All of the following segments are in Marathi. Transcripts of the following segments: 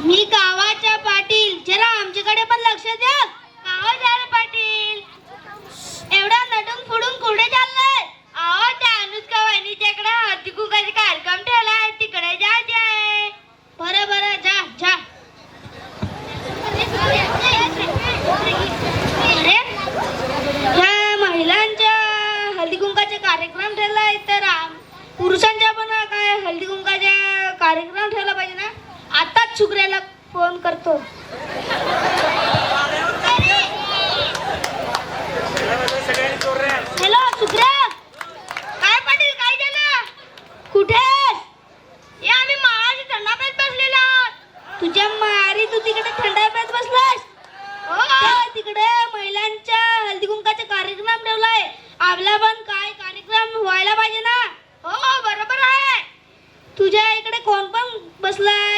मी गावाच्या पाटील. जरा आमच्याकडे पण लक्ष द्या. गावा झालं पाटील. एवढा नटून फुडून कुठे चाललाय? अहो त्या अनुष्का वहिनीच्याकडे हळदी कुंकाचा कार्यक्रम ठेवलाय तिकडे जायचे आहे बरं बरं जा जा. अरे महिलांच्या हळदी कुंकाचा कार्यक्रम ठेवलाय तर आम- पुरुषांच्या पण काय हळदी कुंकाचा कार्यक्रम ठेवला पाहिजे ना? आताच फोन करतो. हॅलो शुक्र्या काय पाटील काय झालं? कुठे आहेस? हे आम्ही महाराज थंडापेत बसलेलो आहोत. तुझ्या मारी तू तिकडे थंडापेत बसलास हो, हो. तिकडे महिलांच्या हल्दी कुंकाचा कार्यक्रम ठेवलाय. आपला पण काय कार्यक्रम व्हायला पाहिजे ना? हो, हो बरोबर आहे. तुझ्या इकडे कोण पण बसलाय?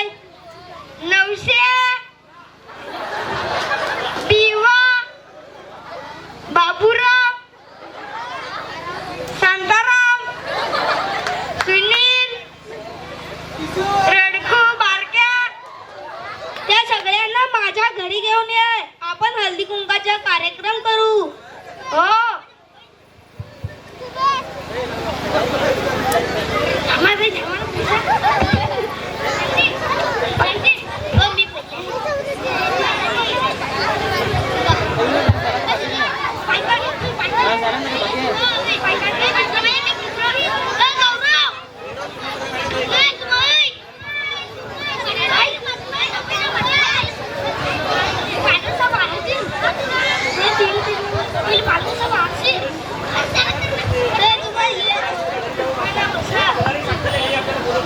घरी घेऊन ये. आपण हल्दी कुंकाचा कार्यक्रम करू. हो. आम्हाला जेवण पाहिजे. हो, मी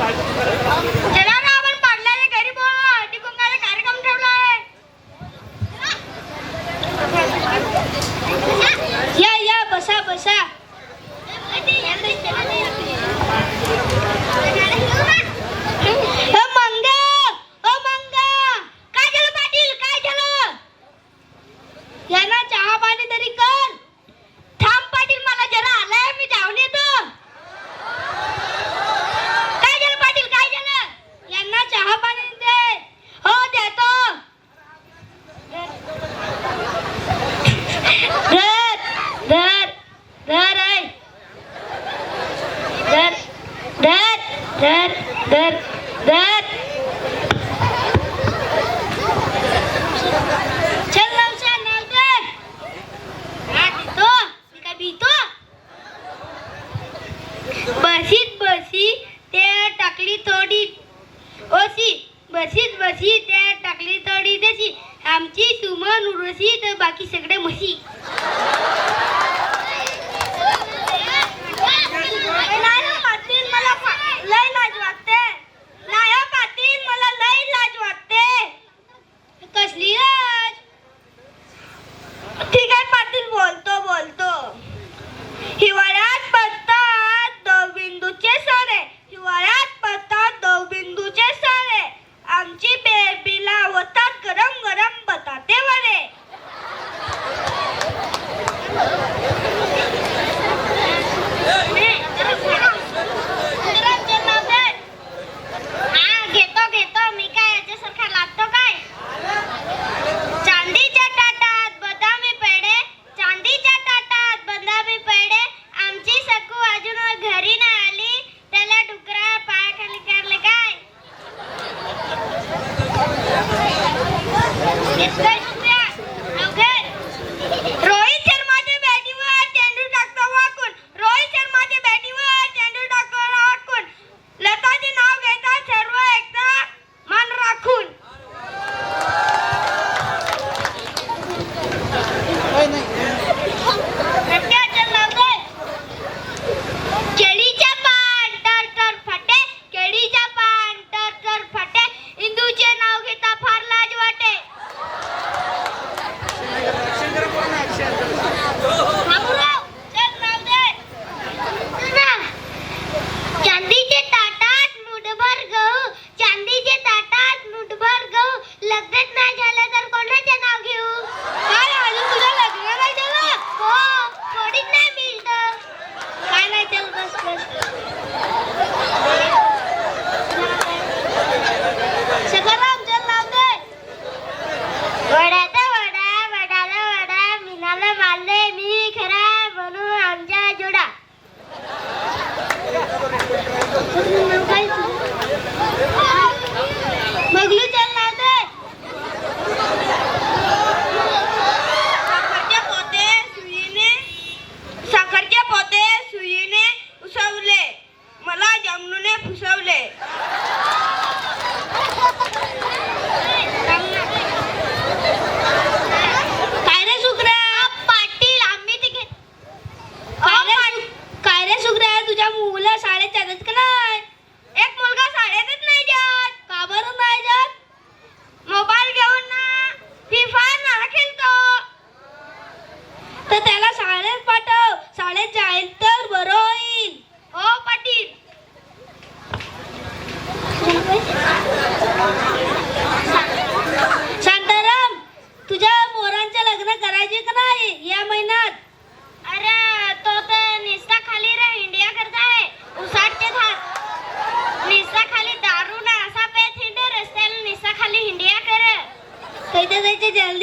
जरा ना आपण पाडल्याने घरी बोलवा हळदी कुंकाचा कार्यक्रम ठेवला आहे या या बसा बसा अ, मंगा अ, मंगा काय झालं पाटील काय झालं यांना चहा पाणी तरी कर थांब पाटील मला जरा आलाय मी जाऊन येतो काय झालं पाटील काय झालं यांना चहा पाणी दे हो देतो धर धर धर आहे धर धर धर धर धर चल नवशा नाव दे हा देतो मी काय भीतो बसीत बसी ते टाकली थोडी ओसी बसीत बसी ते टाकली थोडी देशी आमची सुमन उर्वशी तर बाकी सगळे म्हशी.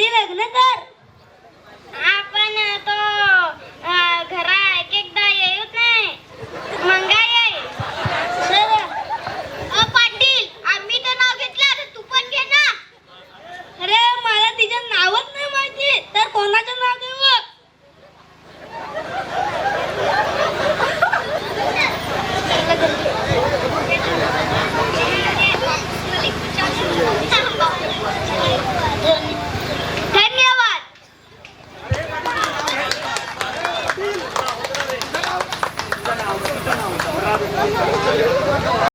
कधी लग्न कर. आपण तो घरा एक एकदा येऊच नाही. मंगा